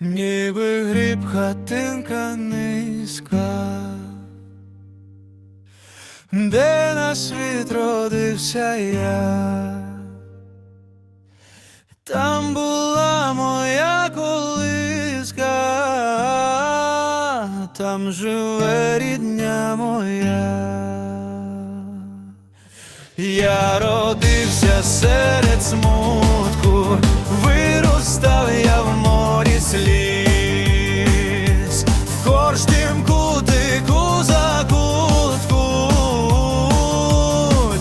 ніби гріб хатинка низька, де на світ родився я, там була моя колиска, там живе рідня моя. Я родився серед смутку, виростав я в сліз, в кожнім кутику закутку,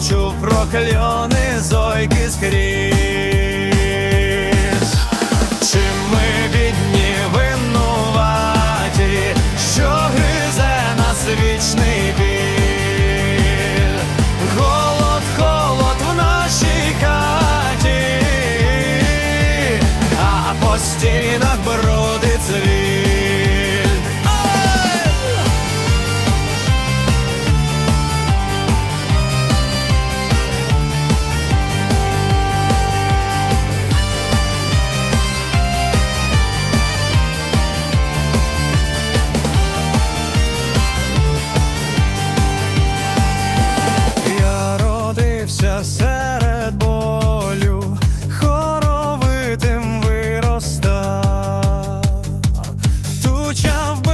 чув прокльони зойки скрізь. я в